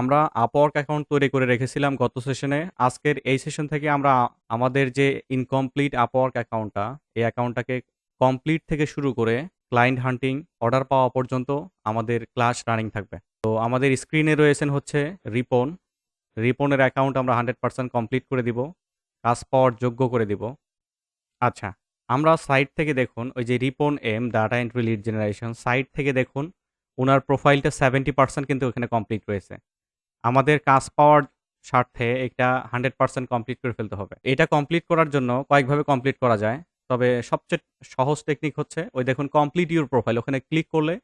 আমরা Upwork account তৈরি করে রেখেছিলাম গত সেশনে। আজকের এই সেশন থেকে আমরা আমাদের যে ইনকমপ্লিট আপওয়ার্ক অ্যাকাউন্টটা, এই অ্যাকাউন্টটাকে কমপ্লিট থেকে শুরু করে ক্লায়েন্ট হান্টিং, অর্ডার পাওয়া পর্যন্ত আমাদের ক্লাস রানিং থাকবে। তো আমাদের স্ক্রিনে রয়েছেন হচ্ছে রিপন। রিপনের অ্যাকাউন্ট আমরা 100% কমপ্লিট করে দিব। কাজ পাওয়ার যোগ্য করে দিব। আচ্ছা, আমরা সাইট থেকে দেখুন ওই যে Ripon M data entry lead generation site থেকে দেখুন ওনার প্রোফাইলটা 70% কিন্তু ওখানে কমপ্লিট রয়েছে। আমাদের কাজ পাওয়ার স্বার্থে এটা 100% কমপ্লিট করে ফেলতে হবে। এটা কমপ্লিট করার জন্য কয়েকভাবে কমপ্লিট করা যায়। তবে সবচেয়ে সহজ টেকনিক হচ্ছে ওই দেখুন কমপ্লিট ইউর প্রোফাইল ওখানে ক্লিক করলে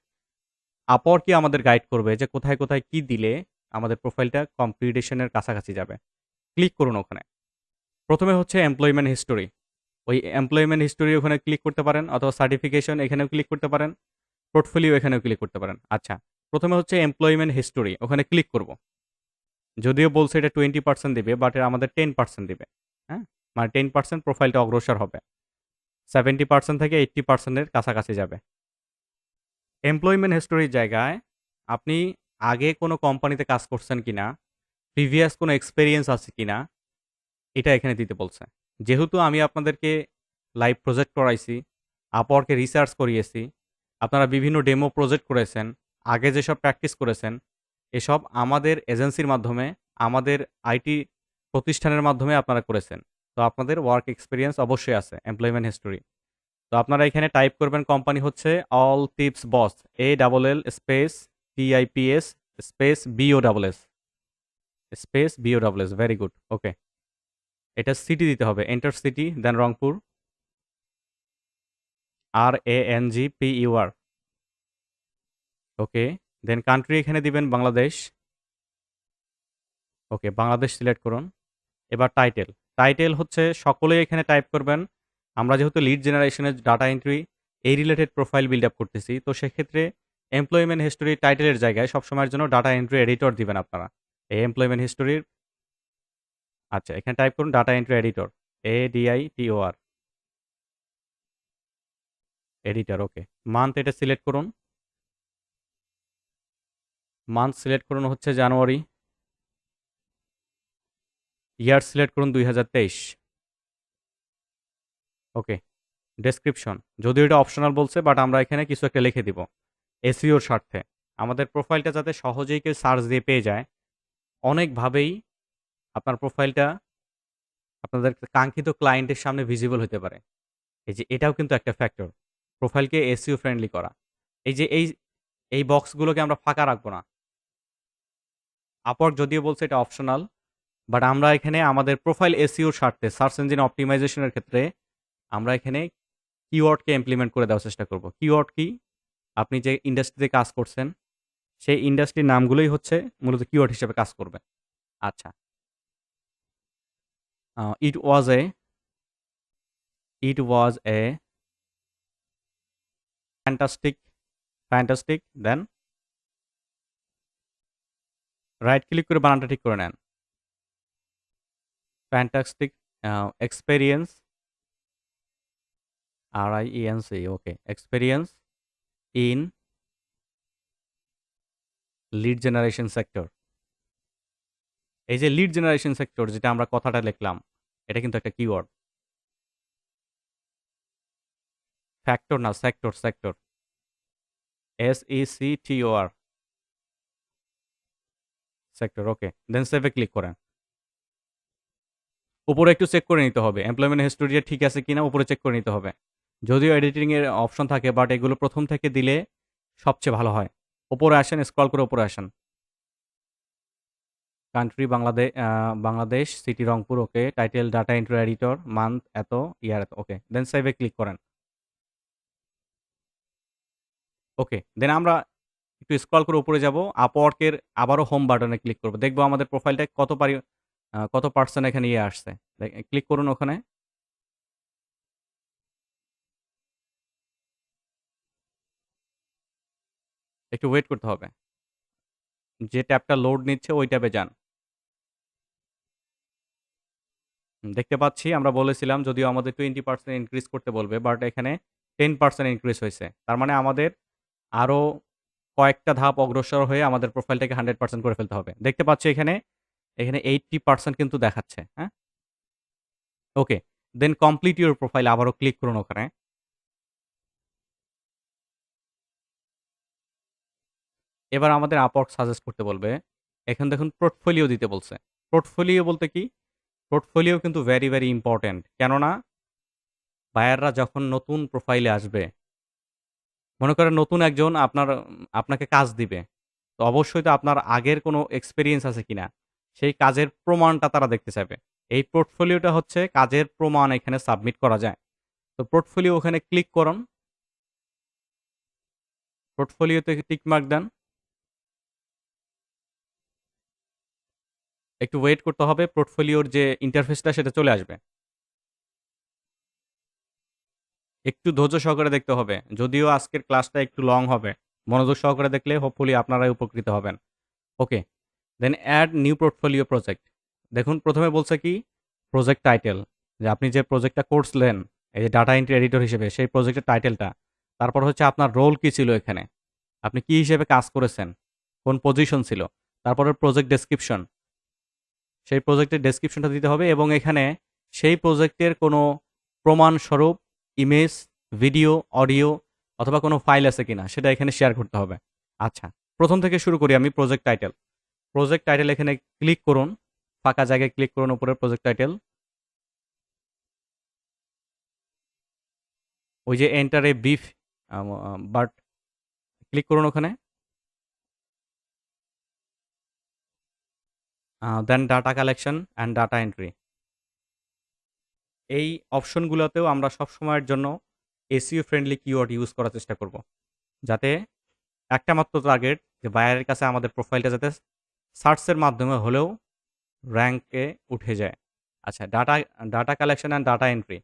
আপর কি আমাদের গাইড করবে যে কোথায়, কোথায় কি দিলে আমাদের প্রোফাইলটা কমপ্লিটেশন এর কাছাকাছি যাবে। ক্লিক করুন ওখানে। প্রথমে হচ্ছে এমপ্লয়মেন্ট হিস্টোরি। ওই এমপ্লয়মেন্ট হিস্টোরি ওখানে ক্লিক করতে পারেন অথবা সার্টিফিকেশন এখানেও ক্লিক করতে পারেন। পোর্টফোলিও এখানেও ক্লিক করতে পারেন। আচ্ছা, প্রথমে হচ্ছে এমপ্লয়মেন্ট হিস্টোরি ওখানে ক্লিক করব। যদিও বলছে এটা 20% দিবে বাট এটা আমাদের টেন পার্সেন্ট দেবে হ্যাঁ? মানে 10% প্রোফাইলটা অগ্রসর হবে। 70% থেকে এইট্টি পার্সেন্টের কাছাকাছি যাবে। এমপ্লয়মেন্ট হিস্টোরির জায়গায় আপনি আগে কোনো কোম্পানিতে কাজ করছেন কিনা, প্রিভিয়াস কোনো এক্সপেরিয়েন্স আছে কি না এটা এখানে দিতে বলছে। যেহেতু আমি আপনাদেরকে লাইভ প্রজেক্ট করাইছি, আপওয়ার্কে রিসার্চ করিয়েছি, আপনারা বিভিন্ন ডেমো প্রজেক্ট করেছেন, আগে যেসব প্র্যাকটিস করেছেন, এসব আমাদের এজেন্সির মাধ্যমে, আমাদের আইটি প্রতিষ্ঠানের মাধ্যমে আপনারা করেছেন। তো আপনাদের ওয়ার্ক এক্সপিরিয়েন্স অবশ্যই আছে এমপ্লয়মেন্ট হিস্টোরি। তো আপনারা এখানে টাইপ করবেন কোম্পানি হচ্ছে all tips boss A double L space T I P S space B O double S space B O double S very good okay এটা সিটি দিতে হবে enter city then Rangpur R A N G P U R okay then country এখানে দিবেন বাংলাদেশ। ওকে Bangladesh select করুন। এবার title title হচ্ছে সকলেই এখানে টাইপ করবেন। আমরা যেহেতু লিড জেনারেশনের ডাটা এন্ট্রি এই রিলেটেড প্রোফাইল বিল্ড আপ করতেছি, তো সেক্ষেত্রে এমপ্লয়মেন্ট হিস্টোরি টাইটেলের জায়গায় সবসময়ের জন্য ডাটা এন্ট্রি এডিটর দিবেন আপনারা। এই এমপ্লয়মেন্ট হিস্টোরির আচ্ছা এখানে টাইপ করুন data entry editor E D I T O R editor okay month এটা সিলেক্ট করুন। মান্থ সিলেক্ট করুন হচ্ছে জানুয়ারি। ইয়ার সিলেক্ট করুন দুই হাজার তেইশ। ওকে ডেসক্রিপশন যদিও এটা অপশনাল বলছে বাট আমরা এখানে কিছু একটা লিখে দিব। এসিওর স্বার্থে। আমাদের প্রোফাইলটা যাতে সহজেই কেউ সার্চ দিয়ে পেয়ে যায়, অনেকভাবেই আপনার প্রোফাইলটা আপনাদের কাঙ্ক্ষিত ক্লায়েন্টের সামনে ভিজিবল হতে পারে। এই যে এটাও কিন্তু একটা ফ্যাক্টর প্রোফাইলকে এসিও ফ্রেন্ডলি করা। এই যে এই এই বক্সগুলোকে আমরা ফাঁকা রাখব না। আপওয়ার্ক যদিও বলছে এটা অপশনাল বাট আমরা এখানে আমাদের প্রোফাইল এসিওর স্বার্থে সার্চ ইঞ্জিন অপটিমাইজেশনের ক্ষেত্রে আমরা এখানে কিওয়ার্ডকে ইমপ্লিমেন্ট করে দেওয়ার চেষ্টা করব। কিওয়ার্ড কি? আপনি যে ইন্ডাস্ট্রিতে কাজ করছেন, সেই ইন্ডাস্ট্রির নামগুলোই হচ্ছে মূলত কিওয়ার্ড হিসেবে কাজ করবে। আচ্ছা। It was a it was a fantastic fantastic then right click করে বানানটা ঠিক করে নেন। Fantastic experience R I N C okay experience in lead generation sector এই যে লিড জেনারেশন সেক্টর যেটা আমরা কথাটা লিখলাম, এটা কিন্তু একটা কিওয়ার্ড ফ্যাক্টর না sector sector S E C T O R sector okay then সেভে ক্লিক করেন। উপরে একটু চেক করে নিতে হবে। এমপ্লয়মেন্ট হিস্টোরি ঠিক আছে কিনা, উপরে চেক করে নিতে হবে। যদিও এডিটিংয়ের অপশন থাকে বাট এগুলো প্রথম থেকে দিলে সবচেয়ে ভালো হয়। উপরে আসেন স্ক্রল করে উপরে আসেন। Country Bangladesh Bangladesh city Rangpur okay title data entry editor month এত ইয়ার এত ওকে দেন সেভে ক্লিক করেন। ওকে দেন আমরা একটু স্ক্রল করে উপরে যাব আপওয়ার্কের আবারও হোম বাটনে ক্লিক করব। দেখব আমাদের প্রোফাইলটা কত পারি কত পার্সেন্ট এখানে ইয়ে আসছে। ক্লিক করুন ওখানে। একটু ওয়েট করতে হবে। যে ট্যাবটা লোড নিচ্ছে, ওই ট্যাবে যান। দেখতে পাচ্ছি, আমরা বলেছিলাম যদিও আমাদের টোয়েন্টি পার্সেন্ট ইনক্রিজ করতে বলবে বাট এখানে টেন পার্সেন্ট ইনক্রিজ হয়েছে। তার মানে আমাদের আরও কয়েকটা ধাপ অগ্রসর হয়ে আমাদের প্রোফাইলটাকে 100% করে ফেলতে হবে। দেখতে পাচ্ছি এখানে, এখানে 80% কিন্তু দেখাচ্ছে, হ্যাঁ? Okay. Then complete your profile আবারও ক্লিক করুন ওখানে। এবার আমাদের Upwork সাজেস্ট করতে বলবে। এখন দেখুন পোর্টফোলিও দিতে বলছে। পোর্টফোলিও বলতে কি? পোর্টফোলিও কিন্তু ভেরি, ভেরি ইম্পোর্টেন্ট। কেননা বায়াররা যখন নতুন প্রোফাইলে আসবে মনে করেন নতুন একজন আপনার আপনাকে কাজ দিবে। তো অবশ্যই তো আপনার আগের কোনো এক্সপিরিয়েন্স আছে কিনা, সেই কাজের প্রমাণটা তারা দেখতে চাইবে। এই পোর্টফোলিওটা হচ্ছে কাজের প্রমাণ এখানে সাবমিট করা যায়। তো পোর্টফোলিও ওখানে ক্লিক করুন। পোর্টফোলিওতে টিক মার্ক দেন। একটু ওয়েট করতে হবে পোর্টফোলিওর যে ইন্টারফেসটা সেটা চলে আসবে। একটু ধৈর্য সহকারে দেখতে হবে। যদিও আজকের ক্লাসটা একটু লং হবে। মনোযোগ সহকারে দেখলে হোপফুলি আপনারাই উপকৃত হবেন। Okay. Then add new portfolio project. দেখুন প্রথমে বলছে কি? Project title. যে আপনি যে প্রজেক্টটা করছিলেন, এই যে ডাটা এন্ট্রি এডিটর হিসেবে সেই প্রজেক্টের টাইটেলটা। তারপর হচ্ছে আপনার রোল কি ছিল এখানে? আপনি কি হিসেবে কাজ করেছেন? কোন পজিশন ছিল? তারপরে প্রজেক্ট ডেসক্রিপশন। সেই প্রজেক্টের ডেসক্রিপশনটা দিতে হবে এবং এখানে সেই প্রজেক্টের কোনো প্রমাণস্বরূপ ইমেজ, ভিডিও, অডিও অথবা কোনো ফাইল আছে কিনা সেটা এখানে শেয়ার করতে হবে। আচ্ছা, প্রথম থেকে শুরু করি আমি প্রজেক্ট টাইটেল। প্রজেক্ট টাইটেল এখানে ক্লিক করুন। ফাঁকা জায়গায় ক্লিক করুন উপরে প্রজেক্ট টাইটেল। ওই যে এন্টার এ বিফ বাট ক্লিক করুন ওখানে। Then data collection and data entry. এই অপশনগুলোতেও আমরা সব সময়ের জন্য এসিও ফ্রেন্ডলি কিওয়ার্ড ইউজ করার চেষ্টা করব। যাতে একটা মাত্র টার্গেট যে বায়ারের কাছে আমাদের প্রোফাইলটা যাতে সার্চের মাধ্যমে হলেও র্যাঙ্কে উঠে যায়। আচ্ছা data data collection and data entry.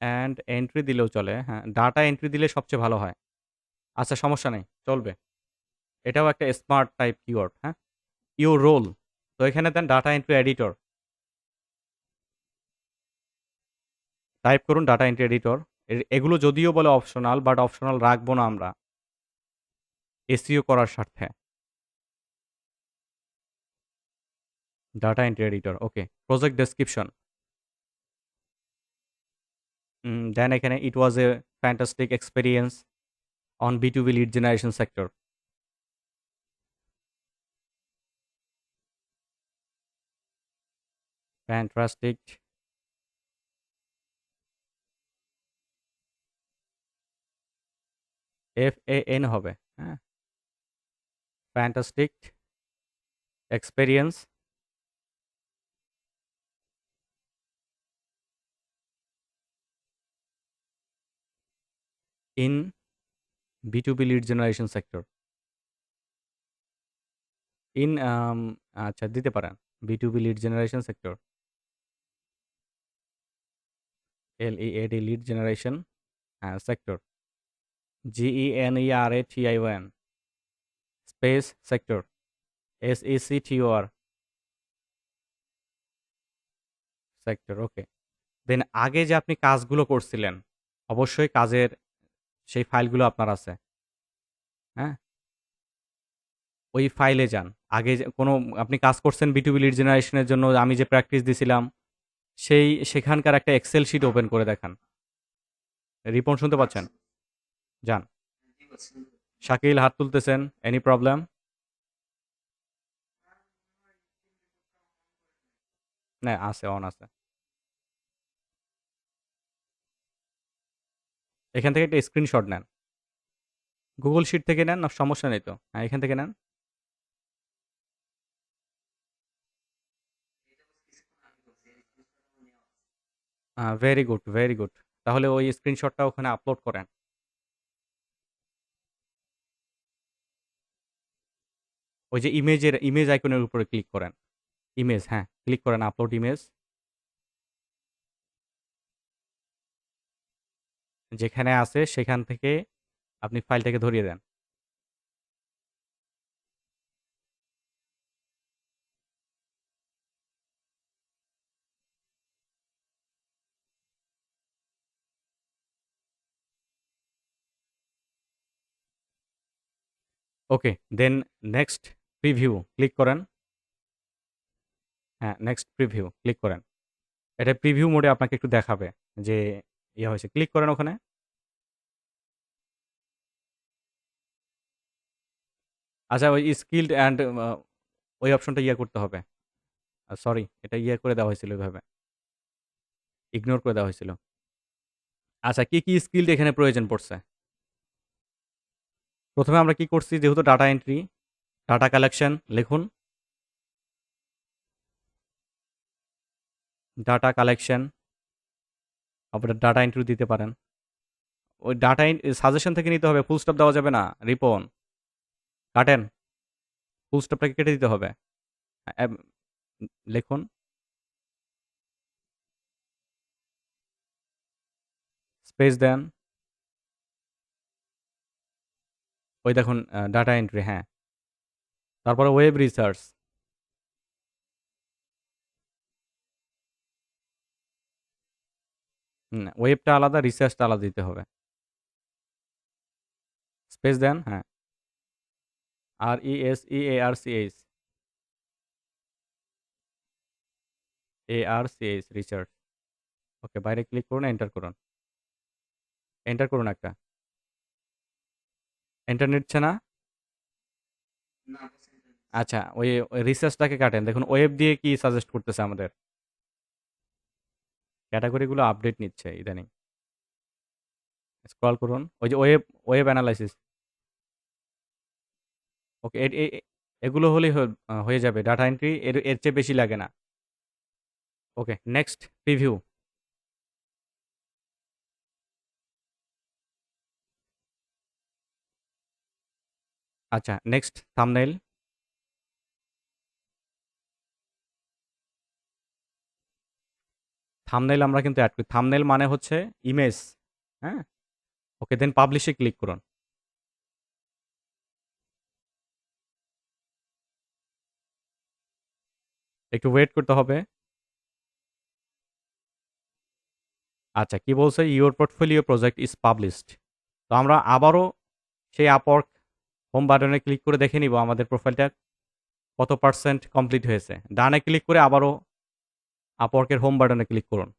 And entry দিলেও চলে। হ্যাঁ, ডাটা এন্ট্রি দিলে সবচেয়ে ভালো হয়। আচ্ছা সমস্যা নেই, চলবে। এটাও একটা স্মার্ট টাইপ কিওয়ার্ড, হ্যাঁ? Your role. তো এখানে then data entry editor. Type করুন ডাটা এন্ট্রি এডিটর। এগুলো যদিও বলে অপশনাল বাট অপশনাল রাখব না আমরা। এসিও করার স্বার্থে। Data entry editor, okay. Project description. Then এখানে it was a fantastic experience on B to B lead generation sector. Fantastic. এফ-এ-এন হবে, হ্যাঁ? Fantastic experience in B2B lead generation sector. In আচ্ছা দিতে পারেন। B2B lead generation sector. এল-ই-এ-ডি lead generation sector. জি-ই-এন-ই-আর-এ-টি-আই-ও-এন space sector. এস-ই-সি-টি-ও-আর। Sector, okay. Then আগে যে আপনি কাজগুলো করছিলেন, অবশ্যই কাজের সেই ফাইলগুলো আপনার আছে। হ্যাঁ? ওই ফাইলে যান। আগে কোনো আপনি কাজ করছেন B2B লিড জেনারেশন এর জন্য আমি যে প্র্যাকটিস দিছিলাম, সেই সেখানকার একটা এক্সেল শিট ওপেন করে দেখান। রিপন শুনতে পাচ্ছেন? যান। শাকিল হাত তুলতেছেন। Any problem? না, আছে, অন আছে। এখান থেকে একটা স্ক্রিনশট নেন। গুগল শিট থেকে নেন, না সমস্যা নেই তো। হ্যাঁ, এখান থেকে নেন। Very good, very good. তাহলে ওই স্ক্রিনশটটা ওখানে আপলোড করেন। ওই যে ইমেজের ইমেজ আইকনের উপরে ক্লিক করেন। ইমেজ হ্যাঁ, ক্লিক করেন আপলোড ইমেজ। যেখানে আছে সেখান থেকে আপনি ফাইলটাকে ধরিয়ে দেন। Okay then next preview click করেন। হ্যাঁ নেক্সট প্রিভিউ ক্লিক করেন। এটা প্রিভিউ মোডে আপনাকে একটু দেখাবে যে ইয়ে হয়েছে। ক্লিক করেন ওখানে। আচ্ছা ওই স্কিল্ড অ্যান্ড ওই অপশনটা ইয়ে করতে হবে। সরি এটা ইয়ে করে দেওয়া হয়েছিল ওইভাবে। ইগনোর করে দেওয়া হয়েছিল। আচ্ছা কি কি স্কিল এখানে প্রয়োজন পড়ছে? প্রথমে আমরা কি করছি, যেহেতু ডাটা এন্ট্রি ডাটা কালেকশন লিখুন। ডাটা কালেকশন আপনার ডাটা এন্ট্রি দিতে পারেন। ওই ডাটা সাজেশন থেকে নিতে হবে ফুল স্টপ দেওয়া যাবে না রিপন কাটেন। ফুল স্টপটাকে কেটে দিতে হবে। লিখুন। স্পেস দেন। ওই দেখুন ডাটা এন্ট্রি হ্যাঁ। তারপরে ওয়েব রিসার্চ ওয়েবটা আলাদা রিসার্চটা আলাদা দিতে হবে। স্পেস দেন হ্যাঁ। R E S E A R C H A R C H research okay বাইরে ক্লিক করুন এন্টার করুন। এন্টার করুন একটা। এন্টার নিচ্ছে না আচ্ছা ওই রিসার্চটাকে কাটেন। দেখুন ওয়েব দিয়ে কি সাজেস্ট করতেছে আমাদের? ক্যাটাগরিগুলো আপডেট নিচ্ছে ইদানিং। স্ক্রল করুন। ওই যে ওয়েব ওয়েব অ্যানালাইসিস ওকে এগুলো হলেই হয়ে যাবে। ডাটা এন্ট্রি এর এর চেয়ে বেশি লাগে না। ওকে নেক্সট প্রিভিউ আচ্ছা নেক্সট থামনেল থামনেল আমরা কিন্তু অ্যাড করি। থামনেল মানে হচ্ছে ইমেজ হ্যাঁ? ওকে দেন পাবলিশে ক্লিক করুন। একটু ওয়েট করতে হবে। আচ্ছা কি বলছে? Your portfolio project is published তো আমরা আবারও সেই আপওয়ার্ক হোম বাটনে ক্লিক করে দেখে নিব আমাদের প্রোফাইলটা কত পার্সেন্ট কমপ্লিট হয়েছে। ডানে ক্লিক করে আবারও আপওয়ার্কের হোম বাটনে ক্লিক করুন।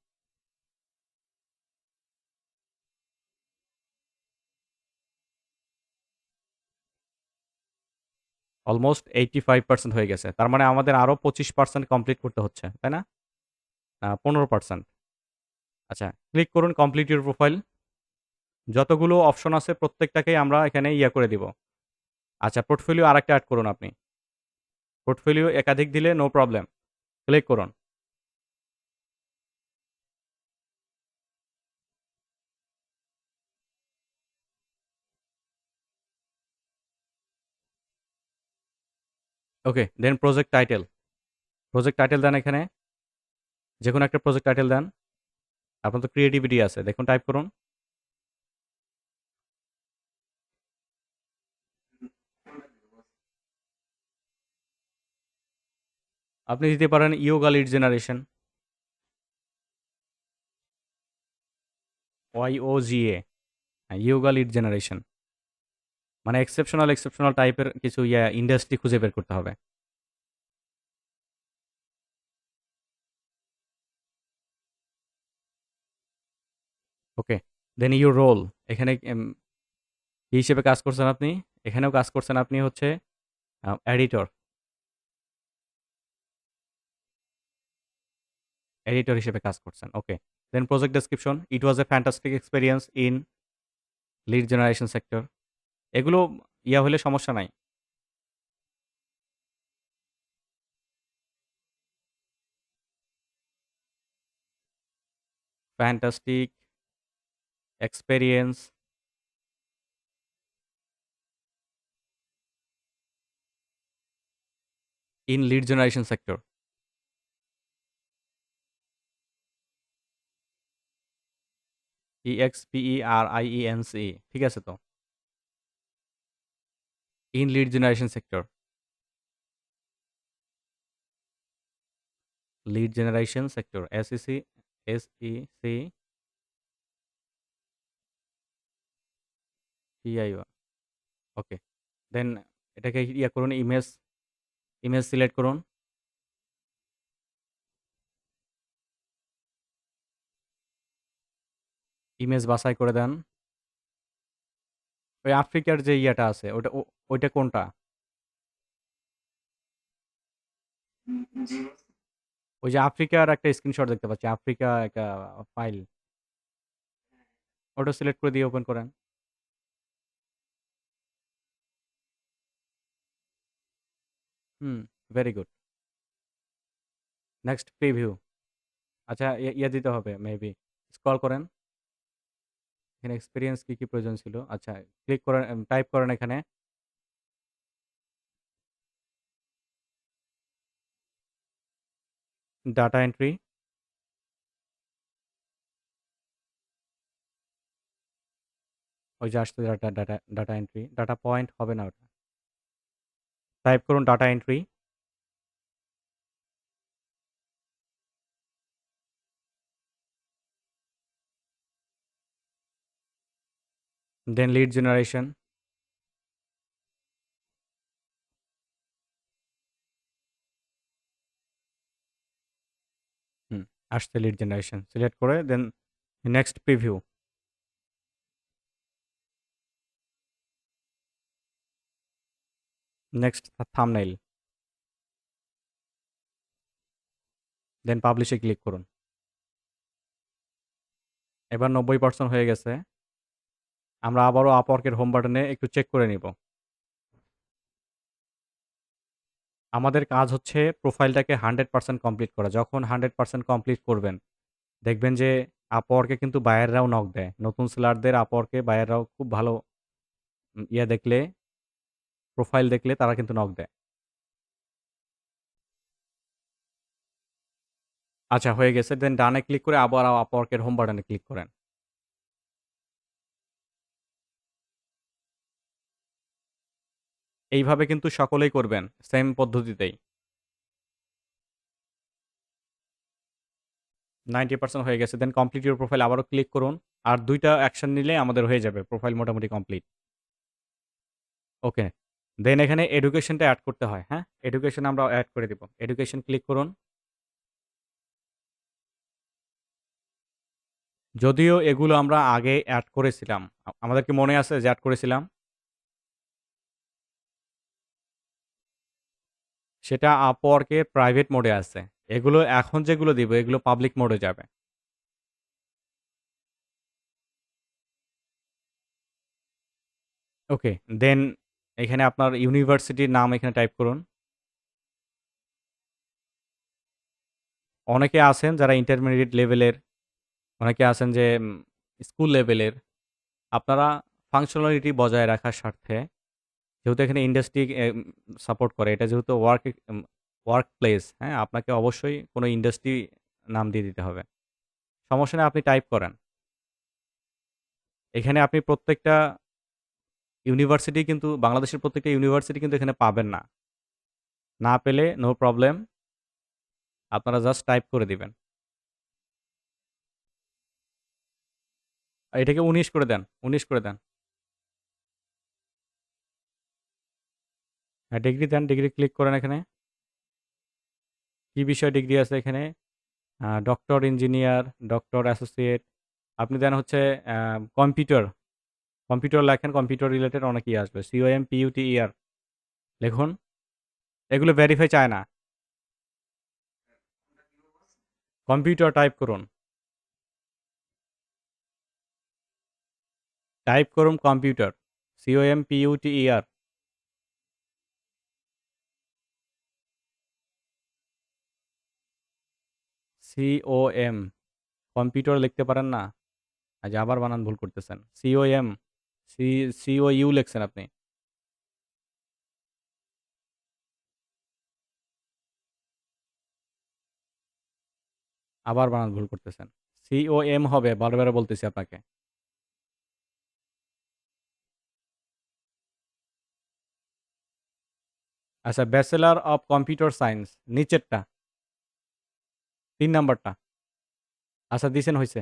অলমোস্ট এইটি ফাইভ পার্সেন্ট হয়ে গেছে। তার মানে আমাদের আরও পঁচিশ পার্সেন্ট কমপ্লিট করতে হচ্ছে, তাই না? পনেরো পার্সেন্ট আচ্ছা ক্লিক করুন কমপ্লিট ইউর প্রোফাইল যতগুলো অপশন আছে প্রত্যেকটাকেই আমরা এখানে ইয়া করে দিব। আচ্ছা পোর্টফোলিও আরেকটা অ্যাড করুন আপনি। পোর্টফোলিও একাধিক দিলে নো প্রবলেম ক্লিক করুন। Okay then project title project title then এখানে। যে কোনো একটা প্রজেক্ট টাইটেল দেন। আপনার তো ক্রিয়েটিভিটি আছে, দেখুন টাইপ করুন। আপনি দিতে পারেন yoga lead generation Y O G A yoga lead generation মানে এক্সেপশনাল এক্সেপশনাল টাইপের কিছু, ইয়া ইন্ডাস্ট্রি খুঁজে বের করতে হবে। ওকে দেন ইউর রোল এখানে কি হিসেবে কাজ করছেন আপনি? এখানেও কাজ করছেন আপনি হচ্ছে এডিটর এডিটর হিসেবে কাজ করছেন। Okay then project description it was a fantastic experience in lead generation sector এগুলো ইয়া হলে সমস্যা নাই। Fantastic experience in lead generation sector E X P E R I E N C ঠিক আছে তো? Generation sector S E C S E C T I okay then এটাকে yeah করুন image image select করুন। Image বাছাই করে দেন। ওই আফ্রিকার যে ইয়াটা আছে, ওটা ওইটা কোনটা? ওই যে আফ্রিকার একটা স্ক্রিনশট দেখতে পাচ্ছি, আফ্রিকা একটা ফাইল ওটা সিলেক্ট করে দিয়ে ওপেন করেন। Hmm very good next preview আচ্ছা ইয়ে- দিতে হবে মেবি স্ক্রল করেন। এখানে এক্সপিরিয়েন্স কি কি প্রয়োজন ছিল? আচ্ছা ক্লিক করেন টাইপ করেন এখানে। ডাটা এন্ট্রি ওই যে আসছে data data data entry data point হবে না ওটা। টাইপ করুন data entry then lead generation hmm আসছে লিড জেনারেশন সিলেক্ট করে দেন next preview next thumbnail then পাবলিশে click করুন। এবার নব্বই পার্সেন্ট হয়ে গেছে। আমরা আবারও আপওয়ার্কের হোম বাটনে একটু চেক করে নিব। আমাদের কাজ হচ্ছে প্রোফাইলটাকে হান্ড্রেড পার্সেন্ট কমপ্লিট করা। যখন হান্ড্রেড পার্সেন্ট কমপ্লিট করবেন, দেখবেন যে আপওয়ার্কে কিন্তু বায়াররাও নক দেয়। নতুন সেলারদের আপওয়ার্কে বায়াররাও খুব ভালো ইয়ে দেখলে প্রোফাইল দেখলে তারা কিন্তু নক দেয়। আচ্ছা হয়ে গেছে। দেন ডানে ক্লিক করে আবার আপওয়ার্কের হোম বাটনে ক্লিক করেন। এইভাবে কিন্তু সকলেই করবেন সেম পদ্ধতিতেই। নাইনটি পার্সেন্ট হয়ে গেছে। দেন কমপ্লিট ইউর প্রোফাইল আবারও ক্লিক করুন। আর দুইটা অ্যাকশন নিলে আমাদের হয়ে যাবে প্রোফাইল মোটামুটি কমপ্লিট ওকে দেন এখানে এডুকেশনটা অ্যাড করতে হয় হ্যাঁ? এডুকেশন আমরা অ্যাড করে দিব। এডুকেশন ক্লিক করুন। যদিও এগুলো আমরা আগে অ্যাড করেছিলাম আ- আমাদের কি মনে আছে যে অ্যাড করেছিলাম? সেটা আপওয়ার্কে প্রাইভেট মোডে আছে। এগুলো এখন যেগুলো দিব, এগুলো পাবলিক মোডে যাবে। ওকে দেন এখানে আপনার ইউনিভার্সিটির নাম এখানে টাইপ করুন। অনেকে আছেন যারা ইন্টারমিডিয়েট লেভেলের অনেকে আছেন যে স্কুল লেভেলের আপনারা ফাংশনালিটি বজায় রাখার স্বার্থে যেহেতু এখানে ইন্ডাস্ট্রি সাপোর্ট করে, এটা যেহেতু ওয়ার্ক ওয়ার্ক প্লেস হ্যাঁ আপনাকে অবশ্যই কোনো ইন্ডাস্ট্রি নাম দিয়ে দিতে হবে। সমস্যা নেই, আপনি টাইপ করেন। এখানে আপনি প্রত্যেকটা ইউনিভার্সিটি কিন্তু, বাংলাদেশের প্রত্যেকটা ইউনিভার্সিটি কিন্তু এখানে পাবেন না। না পেলে নো প্রবলেম আপনারা জাস্ট টাইপ করে দিবেন। এটাকে উনিশ করে দেন, উনিশ করে দেন। ডিগ্রি দেন ডিগ্রি ক্লিক করেন এখানে। কি বিষয় ডিগ্রি আছে এখানে? ডক্টর ইঞ্জিনিয়ার ডক্টর অ্যাসোসিয়েট আপনি দেন হচ্ছে কম্পিউটার কম্পিউটার লেখেন কম্পিউটার রিলেটেড অনেকই আসবে। সিওএম ইয়ার লিখুন। এগুলো ভেরিফাই চায় না। কম্পিউটার টাইপ করুন। টাইপ করুন computer C O M P U T C O M computer লিখতে পারেন না। আজ আবার বানান ভুল করতেছেন। সিওএম সি সিও ইউ লিখছেন আপনি। আবার বানান ভুল করতেছেন। সিওএম হবে, বারবার বলতেছি আপনাকে। আচ্ছা ব্যাচেলার অফ কম্পিউটার সায়েন্স নিচেরটা। নাম্বারটা। আচ্ছা দিছেন হয়েছে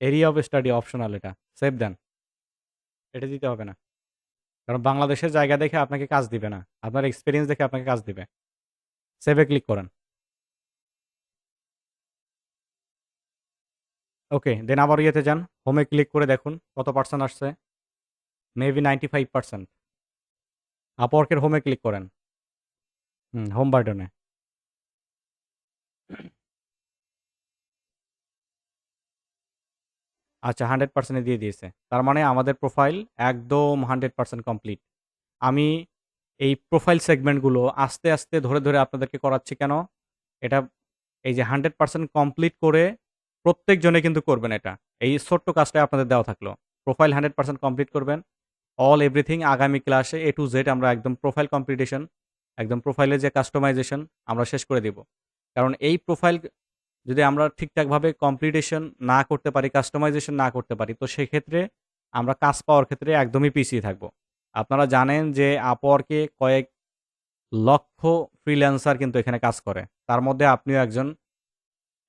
এরিয়া অফ স্টাডি অপশনাল এটা। সেভ দেন। এটা দিতে হবে না। কারণ বাংলাদেশের জায়গা দেখে আপনাকে কাজ দিবে না। আপনার এক্সপিরিয়েন্স দেখে আপনাকে কাজ দিবে। সেভে ক্লিক করেন। ওকে দেন আবার ইয়েতে যান। হোমে ক্লিক করে দেখুন কত পার্সেন্ট আসছে। মেবি নাইনটি ফাইভ পার্সেন্ট আপওয়ার্কের হোমে ক্লিক করেন। হুম হোম বাটনে আচ্ছা হান্ড্রেড পার্সেন্টে দিয়ে দিয়েছে। তার মানে আমাদের প্রোফাইল একদম হান্ড্রেড পার্সেন্ট কমপ্লিট আমি এই প্রোফাইল সেগমেন্টগুলো আস্তে আস্তে ধরে ধরে আপনাদেরকে করাচ্ছি কেন? এটা এই যে হান্ড্রেড পার্সেন্ট কমপ্লিট করে প্রত্যেকজনে কিন্তু করবেন এটা। এই ছোট্ট কাজটা আপনাদের দেওয়া থাকল। প্রোফাইল হান্ড্রেড পার্সেন্ট কমপ্লিট করবেন। অল এভরিথিং আগামী ক্লাসে এ টু জেড আমরা একদম প্রোফাইল কম্পিটিশন একদম প্রোফাইলের যে কাস্টমাইজেশন আমরা শেষ করে দিব। কারণ এই প্রোফাইল যদি আমরা ঠিকঠাকভাবে কমপ্লিটেশন না করতে পারি কাস্টমাইজেশন না করতে পারি, তো সেক্ষেত্রে আমরা কাজ পাওয়ার ক্ষেত্রে একদমই পিছিয়ে থাকব। আপনারা জানেন যে আপওয়ার্কে কয়েক লক্ষ ফ্রিল্যান্সার কিন্তু এখানে কাজ করে। তার মধ্যে আপনিও একজন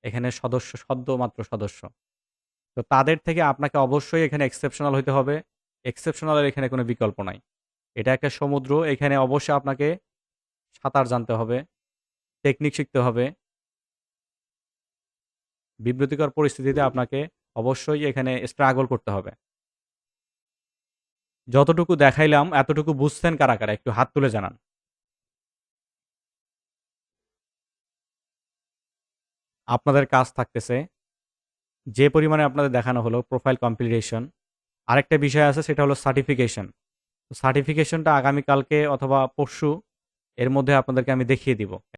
এখানে সদস্য, সদ্য মাত্র সদস্য। তো তাদের থেকে আপনাকে অবশ্যই এখানে এক্সেপশনাল হতে হবে। এক্সেপশনালের এখানে কোনো বিকল্প নাই। এটা একটা সমুদ্র, এখানে অবশ্যই আপনাকে সাঁতার জানতে হবে টেকনিক শিখতে হবে। বিব্রতিকর পরিস্থিতিতে আপনাকে অবশ্যই এখানে স্ট্রাগল করতে হবে। যতটুকু দেখাইলাম, এতটুকু বুঝছেন কারা কারা? একটু হাত তুলে জানান। আপনাদের কাজ থাকতেছে, যে পরিমাণে আপনাদের দেখানো হলো প্রোফাইল কমপ্লিটেশন আরেকটা বিষয় আছে, সেটা হলো সার্টিফিকেশন সার্টিফিকেশনটা আগামীকালকে অথবা পরশু, এর মধ্যে আপনাদেরকে আমি দেখিয়ে দিব।